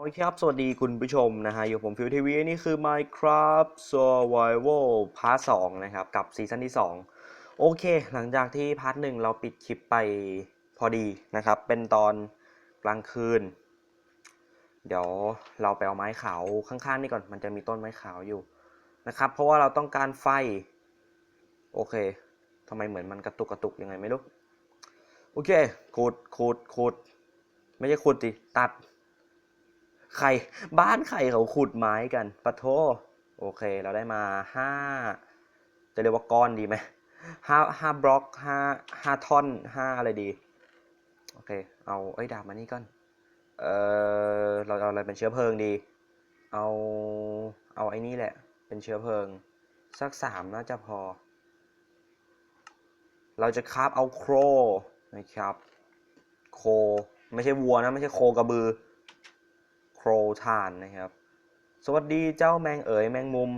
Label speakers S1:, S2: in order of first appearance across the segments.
S1: โอเคครับ สวัสดีคุณผู้ชมนะฮะ อยู่ผมฟิวทีวีนี่คือ Minecraft Survival Part 2 นะครับ กับซีซั่นที่ 2 โอเค หลังจากที่พาร์ทหนึ่งเราปิดคลิปไปพอดีนะครับ เป็นตอนกลางคืน เดี๋ยวเราไปเอาไม้ขาวข้างๆนี่ก่อน มันจะมีต้นไม้ขาวอยู่นะครับ เพราะว่าเราต้องการไฟ โอเคทำไมเหมือนมันกระตุกกระตุกยังไงไม่รู้ โอเคขุดขุดขุด ไม่ใช่ขุดดิตัด ใครบ้านใครเขาขุดไม้กันปะโทโอเค เราได้มาห้าจะเรียกว่าก้อนดีไหมห้าห้าบล็อกห้าห้าท่อนห้าอะไรดี โอเค เอาเอ้ดาบมานี่ก่อน เออเราเอาอะไรเป็นเชื้อเพลิงดี เอา เอาไอ้นี่แหละ เป็นเชื้อเพลิง สักสามน่าจะพอ เราจะคราบเอาโครนะครับ โค ไม่ใช่วัวนะ ไม่ใช่โคกระบือ โครทานนะครับ สวัสดีเจ้าแมงเอ๋ยแมงมุม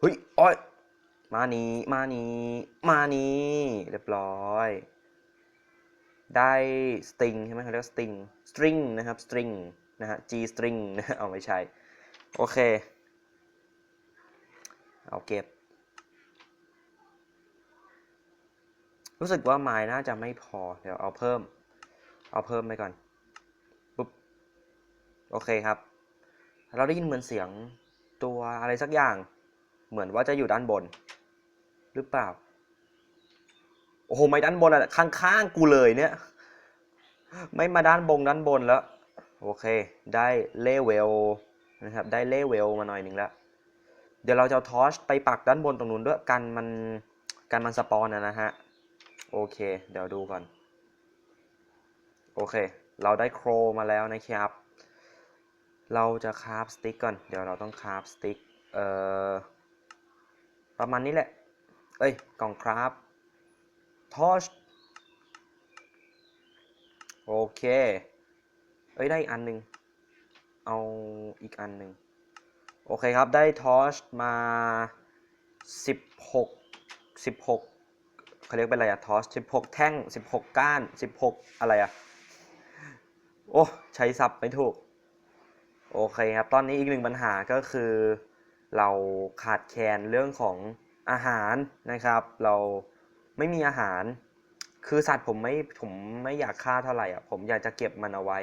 S1: เฮ้ยอ้อยมานี้มานี้มานี้เรียบร้อย ได้สตริงใช่ไหมเขาเรียกสตริงสตริงนะครับสตริงนะฮะ G string นะเอาไม่ใช่ โอเค เอาเก็บ รู้สึกว่าไม้น่าจะไม่พอ เดี๋ยวเอาเพิ่ม เอาเพิ่มไปก่อน โอเคครับ เราได้ยินเหมือนเสียงตัวอะไรสักอย่าง เหมือนว่าจะอยู่ด้านบน หรือเปล่า โอ้โห ไม่ด้านบนอะข้างๆกูเลยเนี่ย ไม่มาด้านบงด้านบนแล้ว โอเค ได้เลเวลนะครับ ได้เลเวลมาหน่อยหนึ่งแล้ว เดี๋ยวเราจะทอชไปปักด้านบนตรงนู้นด้วยกันมันกันมันสปอนนะฮะ โอเค เดี๋ยวดูก่อน โอเค เราได้โครมาแล้วนะครับ เราจะคราฟสติ๊กก่อน เดี๋ยวเราต้องคราฟสติ๊กเอ่อ ประมาณนี้แหละ เอ้ย กล่องคราฟทอชโอเค เอ้ย ได้อีกอันหนึ่งเอาอีกอันหนึ่งโอเคครับ ได้ทอชมาสิบหกสิบหกเขาเรียกเป็นอะไรอะทอชสิบหกแท่งสิบหกก้านสิบหกอะไรอะโอ้ ใช้ศัพท์ไม่ถูก โอเคครับ ตอนนี้อีกหนึ่งปัญหาก็คือ เราขาดแคลนเรื่องของอาหารนะครับ เราไม่มีอาหาร คือสัตว์ผมไม่ผมไม่อยากฆ่าเท่าไหร่อะผมอยากจะเก็บมันเอาไว้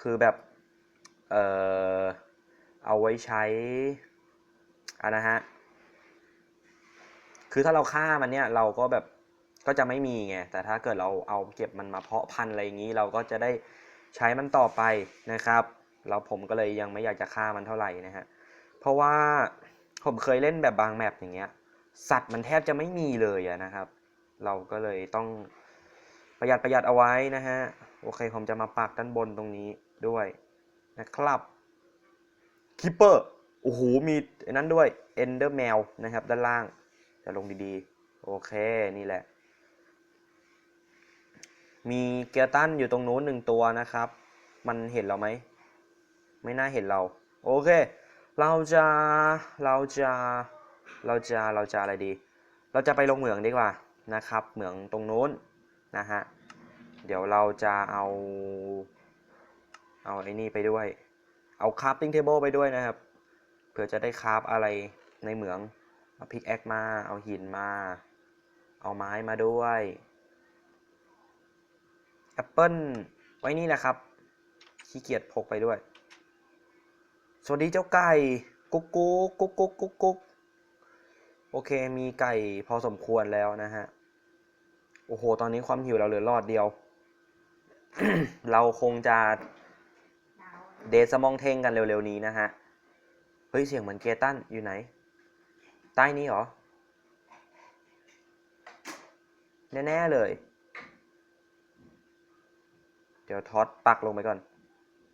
S1: คือแบบเอ่อเอาไว้ใช้อะนะฮะคือถ้าเราฆ่ามันเนี่ยเราก็แบบก็จะไม่มีไงแต่ถ้าเกิดเราเอาเก็บมันมาเพาะพันธุ์อะไรอย่างนี้ เราก็จะได้ใช้มันต่อไปนะครับ แล้วผมก็เลยยังไม่อยากจะฆ่ามันเท่าไหร่นะฮะ เพราะว่าผมเคยเล่นแบบบางแมปอย่างเงี้ย สัตว์มันแทบจะไม่มีเลยนะครับ เราก็เลยต้องประหยัดประหยัดเอาไว้นะฮะ โอเคผมจะมาปักด้านบนตรงนี้ด้วยนะครับคิปเปอร์โอ้โหมีนั้นด้วยเอนเดอร์แมวนะครับ ด้านล่างจะลงดีๆ โอเคนี่แหละ มีเกียร์ตันอยู่ตรงนู้นหนึ่งตัวนะครับ มันเห็นเราไหม ไม่น่าเห็นเรา โอเค เราจะ เราจะ เราจะ เราจะอะไรดี เราจะไปลงเหมืองดีกว่านะครับ เหมืองตรงนู้นนะฮะ เดี๋ยวเราจะเอา เอาไอ้นี่ไปด้วย เอาคราฟติ้งเทเบิลไปด้วยนะครับ เผื่อจะได้คราฟอะไรในเหมือง เอาพิกแอคมา เอาหินมา เอาไม้มาด้วยแอปเปิลไว้นี่แหละครับ ขี้เกียจพกไปด้วย สวัสดีเจ้าไก่กุ๊กกุ๊กกุ๊กกุ๊กกุ๊กกุ๊กโอเคมีไก่พอสมควรแล้วนะฮะ โอ้โห ตอนนี้ความหิวเราเหลือรอดเดียว เราคงจะเดทสมองเทงกันเร็วๆนี้นะฮะ เฮ้ย เสียงเหมือนเกตันอยู่ไหน ใต้นี้เหรอ แน่ๆเลย เดี๋ยวทอดปักลงไปก่อน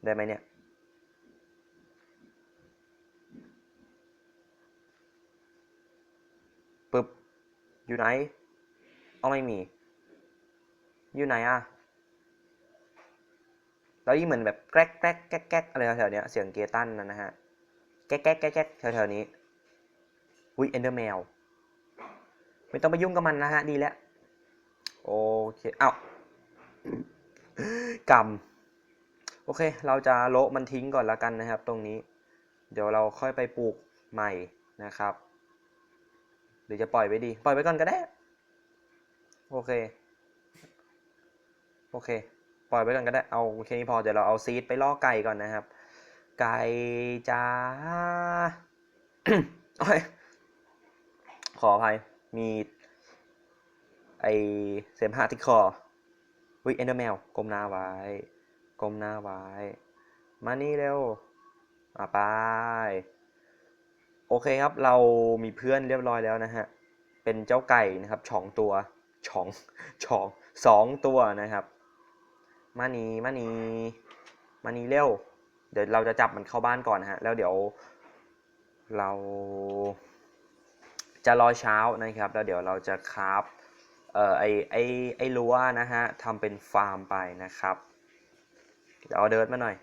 S1: ได้ไหมเนี่ย ปึ๊บ อยู่ไหน เอาไม่มี อยู่ไหนอะแล้วยิ่งเหมือนแบบแกรกแกรกแกรกแกรกอะไรแถวเนี้ยเสียงเกตันนะนะฮะ แก๊กแก๊กแก๊กแก๊กแถวๆนี้ อุ้ยเอนเดอร์แมว ไม่ต้องไปยุ่งกับมันนะฮะ ดีแล้ว โอเค เอ้ากำโอเค เราจะโละมันทิ้งก่อนละกันนะครับ ตรงนี้ เดี๋ยวเราค่อยไปปลูกใหม่นะครับ รือจะปล่อยไว้ดี ปล่อยไว้ก่อนก็ได้ โอเค โอเค ปล่อยไว้ก่อนก็ได้ เอาแค่นี้พอ เดี๋ยวเราเอาซีดไปล่อไก่ก่อนนะครับ ไก่จ้าขออภัย มี ไอเสมหะที่คอวิเอนเดอร์แมวก้มหน้าไว้ก้มหน้าไว้ มานี่เร็วอะไป โอเคครับ เรามีเพื่อนเรียบร้อยแล้วนะฮะ เป็นเจ้าไก่นะครับฉองตัวฉองฉองสองตัวนะครับ มานีมานีมานีเร็ว เดี๋ยวเราจะจับมันเข้าบ้านก่อนนะฮะ แล้วเดี๋ยว เราจะรอเช้านะครับ แล้วเดี๋ยวเราจะคราฟเอ่อไอไอไอรั้วนะฮะทำเป็นฟาร์มไปนะครับเดี๋ยวเอาเดิร์ดมาหน่อย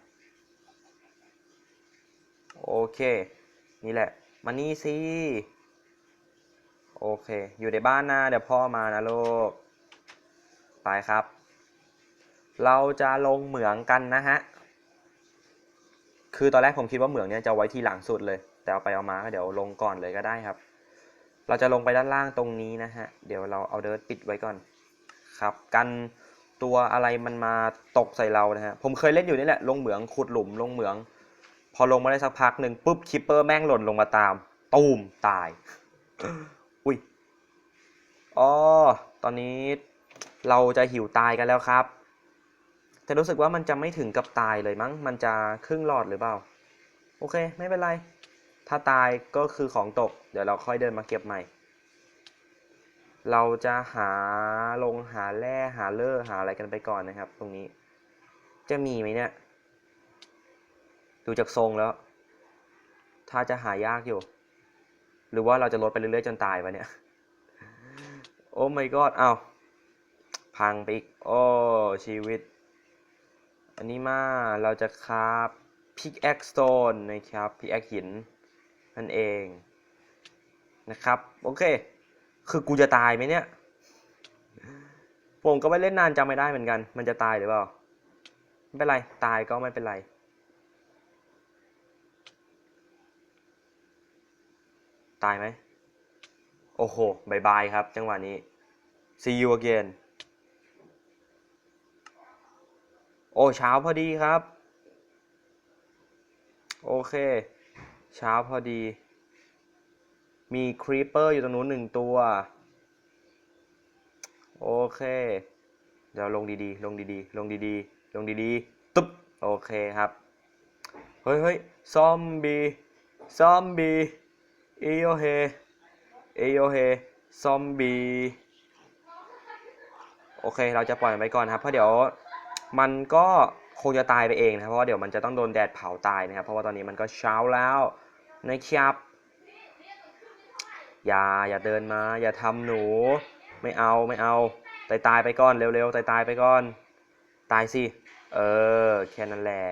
S1: โอเค นี่แหละ มานี่สิ โอเค อยู่ในบ้านนะเดี๋ยวพ่อมานะลูก ไปครับ เราจะลงเหมืองกันนะฮะ คือตอนแรกผมคิดว่าเหมืองเนี่ยจะไว้ทีหลังสุดเลย แต่เอาไปเอามาก็เดี๋ยวลงก่อนเลยก็ได้ครับ เราจะลงไปด้านล่างตรงนี้นะฮะ เดี๋ยวเราเอาเดิร์ปิดไว้ก่อน ครับ กันตัวอะไรมันมาตกใส่เรานะฮะ ผมเคยเล่นอยู่นี่แหละ ลงเหมืองขุดหลุมลงเหมือง พอลงมาได้สักพักหนึ่งปุ๊บคิปเปอร์แม่งหล่นลงมาตาม ตูมตาย อุ้ยอ๋อตอนนี้เราจะหิวตายกันแล้วครับ แต่รู้สึกว่ามันจะไม่ถึงกับตายเลยมั้ง มันจะครึ่งหลอดหรือเปล่า โอเค ไม่เป็นไร ถ้าตายก็คือของตก เดี๋ยวเราค่อยเดินมาเก็บใหม่ เราจะหาลงหาแร่หาเลอร์หาอะไรกันไปก่อนนะครับ ตรงนี้ จะมีไหมเนี่ย ดูจากทรงแล้ว ถ้าจะหายากอยู่ หรือว่าเราจะลดไปเรื่อยๆจนตายวะเนี่ย โอ้ my god อ้าพังไปอีก โอ้ ชีวิต อันนี้มา เราจะคราบ pickaxe stone นะครับ pickaxe หิน นั่นเองนะครับ โอเค คือกูจะตายไหมเนี่ย ผมก็ไม่เล่นนานจำไม่ได้เหมือนกัน มันจะตายหรือเปล่า ไม่เป็นไร ตายก็ไม่เป็นไร ตายไหม โอ้โหบายบายครับ จังหวะนี้ see you again โอ้เช้าพอดีครับ โอเค เช้าพอดี มีครีปเปอร์อยู่ตรงนู้นหนึ่งตัว โอเค เดี๋ยวลงดีๆ ลงดีๆ ลงดีๆ ลงดีๆ ตุ๊บ โอเคครับ เฮ้ยเฮ้ยซอมบี้ซอมบี้ เอโยเฮ เอโยเฮ ซอมบี้ โอเค เราจะปล่อยมันไปก่อนครับ เพราะเดี๋ยวมันก็คงจะตายไปเองนะเพราะว่าเดี๋ยวมันจะต้องโดนแดดเผาตายนะครับ เพราะว่าตอนนี้มันก็เช้าแล้วนะครับ อย่า อย่าเดินมา อย่าทำหนู ไม่เอา ไม่เอา ตายตายไปก่อน เร็วๆ ตายตายไปก่อน ตายสิ เออ แค่นั้นแหละ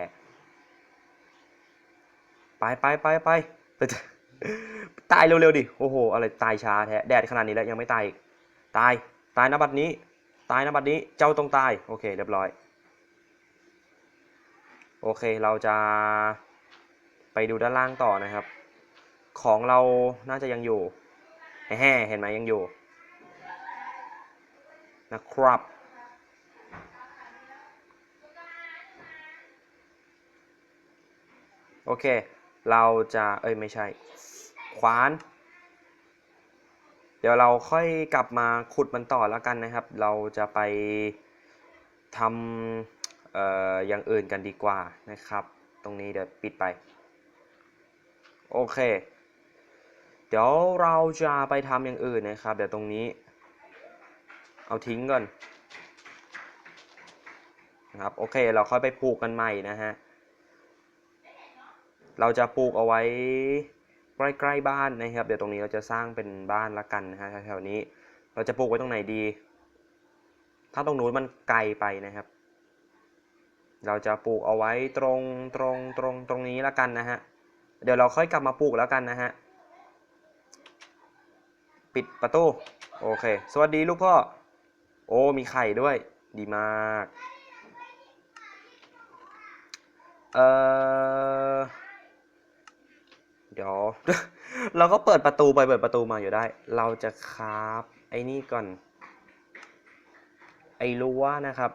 S1: ไปไปไปไป ตายเร็วๆดิ โอ้โห อะไรตายช้าแท้ แดดขนาดนี้แล้วยังไม่ตายอีก ตาย ตายนบัดนี้ ตายนบัดนี้ เจ้าต้องตาย โอเค เรียบร้อย โอเค เราจะไปดูด้านล่างต่อนะครับ ของเราน่าจะยังอยู่แฮ่เห็นไหมยังอยู่ นะครับโอเค เราจะ เอ้ย ไม่ใช่ ขวาน เดี๋ยวเราค่อยกลับมาขุดมันต่อแล้วกันนะครับ เราจะไปทำเอ่ออย่างอื่นกันดีกว่านะครับ ตรงนี้เดี๋ยวปิดไป โอเค เดี๋ยวเราจะไปทำอย่างอื่นนะครับ เดี๋ยวตรงนี้ เอาทิ้งก่อนนะครับโอเคเราค่อยไปปลูกกันใหม่นะฮะเราจะปลูกเอาไว้ ใกล้ๆบ้านนะครับ เดี๋ยวตรงนี้เราจะสร้างเป็นบ้านละกันนะฮะแถวๆนี้ เราจะปลูกไว้ตรงไหนดี ถ้าตรงนู้นมันไกลไปนะครับ เราจะปลูกเอาไว้ตรงตรงตรงตรงนี้ละกันนะฮะ เดี๋ยวเราค่อยกลับมาปลูกแล้วกันนะฮะ ปิดประตู โอเค สวัสดีลูกพ่อ โอ้ มีไข่ด้วย ดีมาก เอ่อ เดี๋ยว เราก็เปิดประตูไปเปิดประตูมาอยู่ได้ เราจะคราฟไอ้นี่ก่อน ไอ้รั้วนะครับ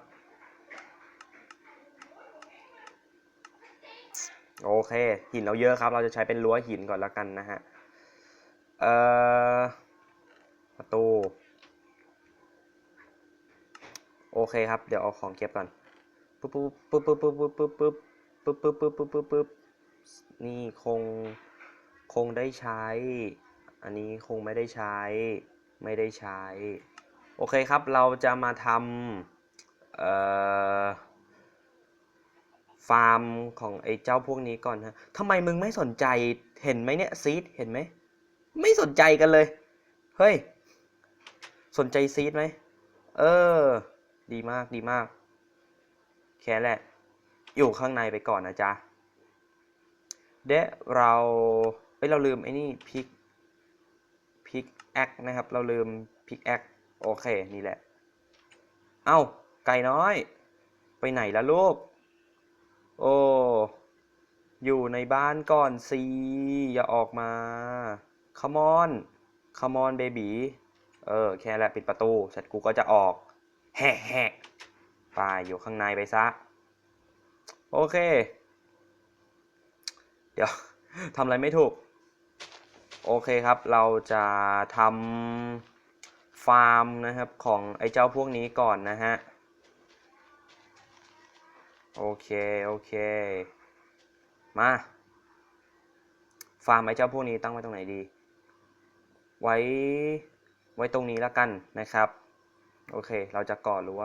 S1: โอเค หินเราเยอะครับ เราจะใช้เป็นรั้วหินก่อนล้วกันนะฮะ เอ่อ ประตู โอเคครับ เดี๋ยวเอาของเก็บก่อน ปุ๊บปุ๊บปุ๊บปุ๊บปุ๊บปุ๊บปุ๊บปุ๊บปุ๊บปุ๊บปุ๊บนี่คง คงได้ใช้ อันนี้คงไม่ได้ใช้ ไม่ได้ใช้ โอเคครับ เราจะมาทำฟาร์มของไอ้เจ้าพวกนี้ก่อนฮะทำไมมึงไม่สนใจ เห็นไหมเนี่ยซีด เห็นไหม ไม่สนใจกันเลย เฮ้ย สนใจซีดไหม เออ ดีมาก ดีมาก แค่แหละ อยู่ข้างในไปก่อนนะจ๊ะเดะเรา เอ้ยเราลืมไอ้นี่พิกพิกแอคนะครับ เราลืมพิกแอคโอเค นี่แหละ เอ้า ไก่น้อย ไปไหนละลูก โอ้ อยู่ในบ้านก่อนสิ อย่าออกมา come on come on baby เออ แค่แหละปิดประตูเสร็จกูก็จะออกแฮะแฮะไปอยู่ข้างในไปซะ โอเค เดี๋ยวทำอะไรไม่ถูก โอเคครับ เราจะทำฟาร์มนะครับของไอ้เจ้าพวกนี้ก่อนนะฮะ โอเค โอเค มา ฟาร์มไอ้เจ้าพวกนี้ตั้งไว้ตรงไหนดี ไว้ ไว้ตรงนี้แล้วกันนะครับ โอเค เราจะก่อรั้ว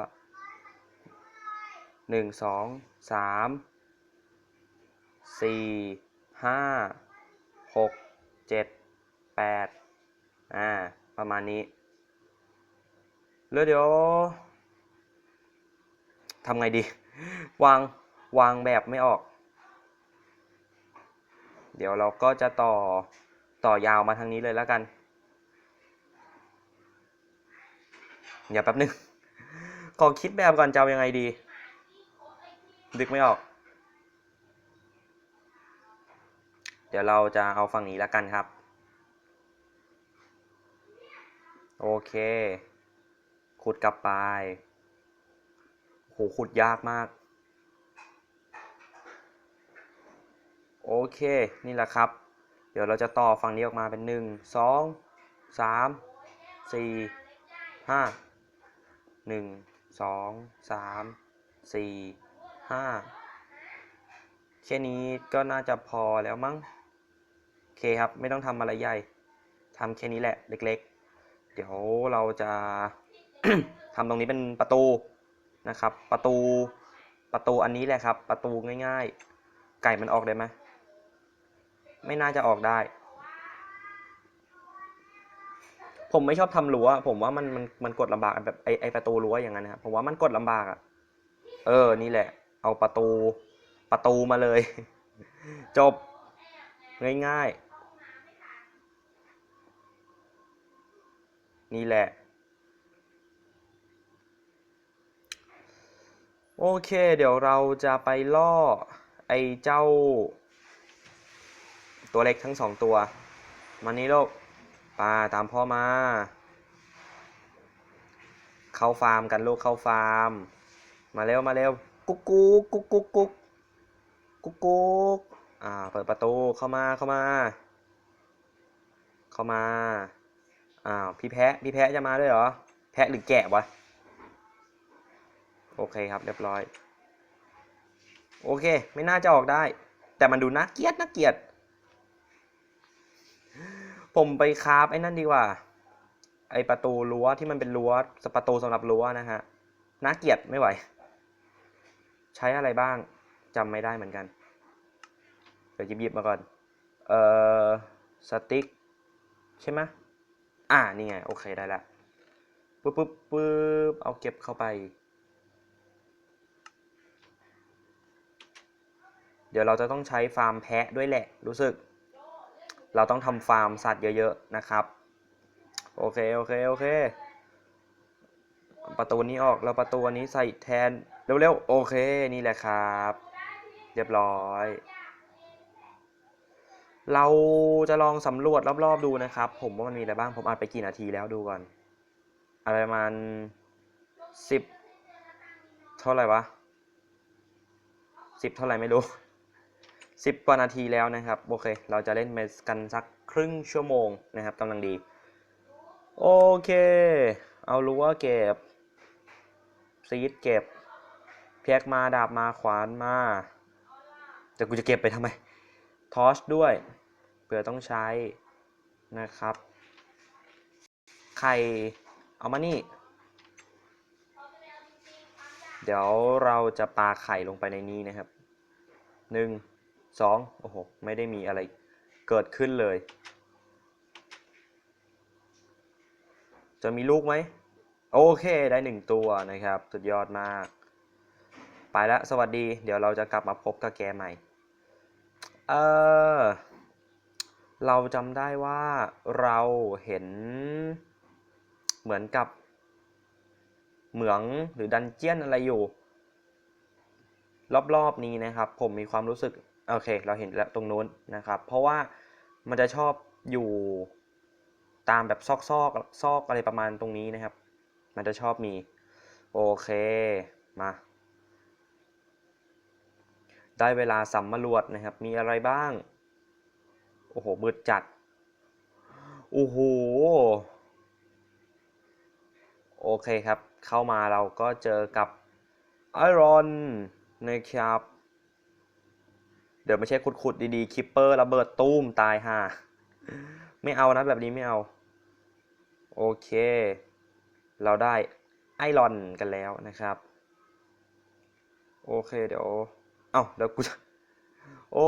S1: หนึ่งสองสามสี่ห้าหกเจ็ด แปดอ่า ประมาณนี้ แล้วเดี๋ยวทำไงดี วางวางแบบไม่ออก เดี๋ยวเราก็จะต่อต่อยาวมาทางนี้เลยแล้วกันเดี๋ยวแป๊บนึง ขอคิดแบบก่อนจะเอายังไงดีนึกไม่ออก เดี๋ยวเราจะเอาฝั่งนี้แล้วกันครับ โอเค ขุดกลับไปโหขุดยากมาก โอเค นี่แหละครับ เดี๋ยวเราจะต่อฝั่งนี้ออกมาเป็นหนึ่งสองสามสี่ห้าหนึ่งสองสามสี่ห้าแค่นี้ก็น่าจะพอแล้วมั้ง โอเคครับ ไม่ต้องทำอะไรใหญ่ทำแค่นี้แหละ เล็ก ๆ เดี๋ยวเราจะทำตรงนี้เป็นประตูนะครับ ประตูประตูอันนี้แหละครับ ประตูง่ายๆ ไก่มันออกได้ไหมไม่น่าจะออกได้ ผมไม่ชอบทำรั้ว ผมว่ามันมันมันกดลำบากแบบไอไอประตูรั้วอย่างนั้นนะครับผมว่ามันกดลำบากอะ เออนี่แหละ เอาประตูประตูมาเลย จบง่ายๆ นี่แหละ โอเค เดี๋ยวเราจะไปล่อ ไอ้เจ้า ตัวเล็กทั้งสองตัว มานี่ลูกปาตามพ่อมา เข้าฟาร์มกันลูกเข้าฟาร์ม มาเร็วมาเร็ว กุ๊กกุ๊กกุ๊กกุ๊กกุ๊กกุ๊กกุ๊กอ่า เปิดประตูเข้ามาเข้ามา เข้ามา อ้าวพี่แพะพี่แพะจะมาด้วยเหรอ แพะหรือแกะวะ โอเคครับเรียบร้อย โอเค ไม่น่าจะออกได้ แต่มันดูน่าเกลียดน่าเกลียด ผมไปคราฟไอ้นั่นดีกว่า ไอประตูรั้วที่มันเป็นรั้วประตูสำหรับรั้วนะฮะน่าเกลียดไม่ไหว ใช้อะไรบ้างจำไม่ได้เหมือนกัน เดี๋ยวหยิบๆมาก่อน เอ่อ สติ๊ก ใช่ไหม อ่านี่ไง โอเคได้ละปึ๊บปึ๊บปึ๊บเอาเก็บเข้าไป เดี๋ยวเราจะต้องใช้ฟาร์มแพะด้วยแหละ รู้สึก เราต้องทำฟาร์มสัตว์เยอะๆนะครับ โอเค โอเค โอเค ประตูนี้ออกแล้วประตูนี้ใส่แทน เร็วๆ โอเค นี่แหละครับ เรียบร้อย เราจะลองสำรวจรอบๆดูนะครับ ผมว่ามันมีอะไรบ้าง ผมอ่านไปกี่นาทีแล้วดูก่อน อะไรประมาณสิบเท่าไหร่วะสิบเท่าไหร่ไม่รู้สิบกว่านาทีแล้วนะครับ โอเค เราจะเล่นไปกันสักครึ่งชั่วโมงนะครับกำลังดี โอเค เอารู้ว่าเก็บ ซีดเก็บเพียกมาดาบมาขวานมา แต่กูจะเก็บไปทำไม ทอชด้วย เผื่อต้องใช้นะครับ ไข่เอามานี่ เดี๋ยวเราจะปาไข่ลงไปในนี้นะครับหนึ่งสองโอ้โห ไม่ได้มีอะไรเกิดขึ้นเลย จะมีลูกไหม โอเคได้หนึ่งตัวนะครับ สุดยอดมาก ไปแล้ว สวัสดี เดี๋ยวเราจะกลับมาพบกับแกใหม่ เออ เราจำได้ว่าเราเห็นเหมือนกับ เหมืองหรือดันเจียนอะไรอยู่ รอบๆนี้นะครับ ผมมีความรู้สึก โอเค เราเห็นแล้วตรงนู้นนะครับ เพราะว่ามันจะชอบอยู่ตามแบบซอกซอกซอกอะไรประมาณตรงนี้นะครับ มันจะชอบมี โอเค มา ได้เวลาสำรวจนะครับ มีอะไรบ้าง โอ้โห มืดจัด โอ้โห โอเคครับ เข้ามาเราก็เจอกับไอรอนนะครับ เดี๋ยวไม่ใช่ขุดๆดีๆ คิปเปอร์ระเบิดตู้มตายห่า ไม่เอานะแบบนี้ไม่เอา โอเค เราได้ไอรอนกันแล้วนะครับ โอเคเดี๋ยว เอ้าเดี๋ยวกูจะโอ้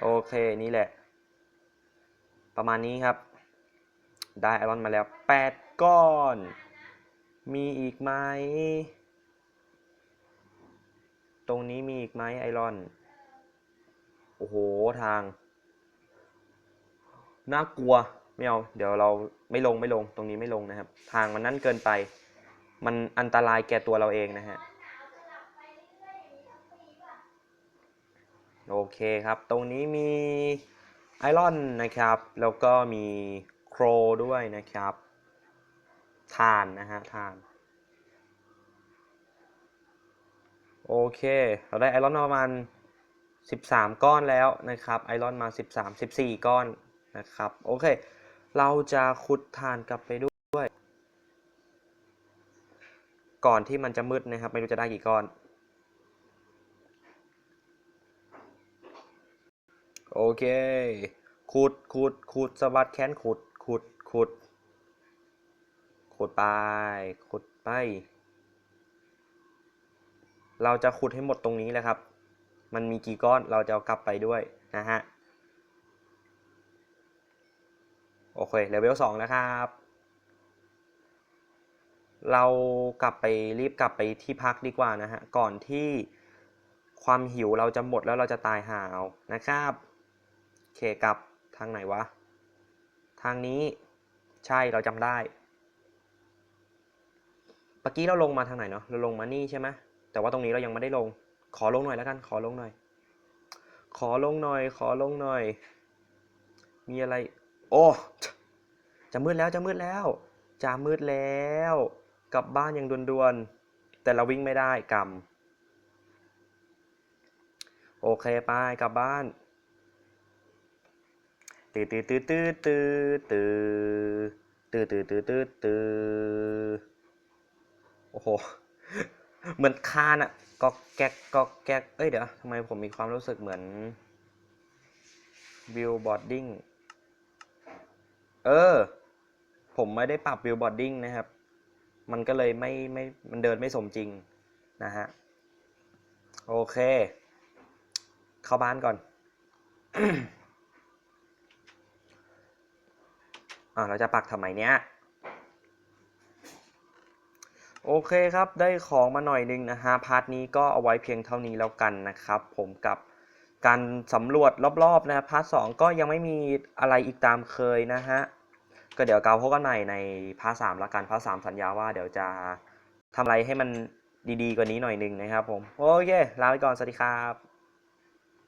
S1: โอเคนี่แหละ ประมาณนี้ครับ ได้ไอรอนมาแล้ว 8 ก้อน มีอีกไหม ตรงนี้มีอีกไหมไอรอน โอ้โห ทาง น่ากลัว ไม่เอา เดี๋ยวเราไม่ลงไม่ลง ตรงนี้ไม่ลงนะครับ ทางมันนั่นเกินไป มันอันตรายแก่ตัวเราเองนะฮะ โอเคครับ ตรงนี้มีไอรอนนะครับ แล้วก็มีโครด้วยนะครับทานนะฮะทานโอเค เราได้ไอรอนมาประมาณ 13 ก้อนแล้วนะครับ ไอรอนมา 13 14 ก้อนนะครับ โอเค เราจะขุดทานกลับไปด้วย ก่อนที่มันจะมืดนะครับ ไม่รู้จะได้กี่ก้อน โอเคขุดขุดขุดสวัสดแค้นขุดขุดขุดขุดไปขุดไป เราจะขุดให้หมดตรงนี้แหละครับ มันมีกี่ก้อนเราจะเอากลับไปด้วยนะฮะโอเคเลเวลสองแล้วครับ เรากลับไปรีบกลับไปที่พักดีกว่านะฮะ ก่อนที่ความหิวเราจะหมดแล้วเราจะตายหาวนะครับ เคกลับทางไหนวะ ทางนี้ใช่เราจำได้เมื่อกี้เราลงมาทางไหนเนาะเราลงมานี่ใช่ไหมแต่ว่าตรงนี้เรายังไม่ได้ลง ขอลงหน่อยแล้วกัน ขอลงหน่อย ขอลงหน่อย ขอลงหน่อย มีอะไร โอ้จะมืดแล้วจะมืดแล้วจะมืดแล้ว กลับบ้านย่างด่วนๆแต่เราวิ่งไม่ได้กรรมโอเคไปกลับบ้าน ตื่นตื่นตื่นตื่นตื่นตื่นตื่นตื่นตื่นตื่นตื่นโอ้โห เหมือนคานอะกอกแก๊กกอกแก๊กเอ้ยเดี๋ยวทำไมผมมีความรู้สึกเหมือนวิวบอร์ดดิ้งเออ ผมไม่ได้ปรับวิวบอร์ดดิ้งนะครับ มันก็เลยไม่ไม่มันเดินไม่สมจริงนะฮะ โอเค เข้าบ้านก่อน อ่าเราจะปักทำไมเนี้ยโอเคครับ ได้ของมาหน่อยนึงนะฮะพาร์ทนี้ก็เอาไว้เพียงเท่านี้แล้วกันนะครับ ผมกับการสำรวจรอบๆนะพาร์ทสองก็ยังไม่มีอะไรอีกตามเคยนะฮะก็เดี๋ยวเกาพบกันใหม่ในพาร์ทสามละกันพาร์ทสามสัญญาว่าเดี๋ยวจะทำอะไรให้มันดีๆกว่านี้หน่อยหนึ่งนะครับผม โอเค ลาไปก่อน สวัสดีครับ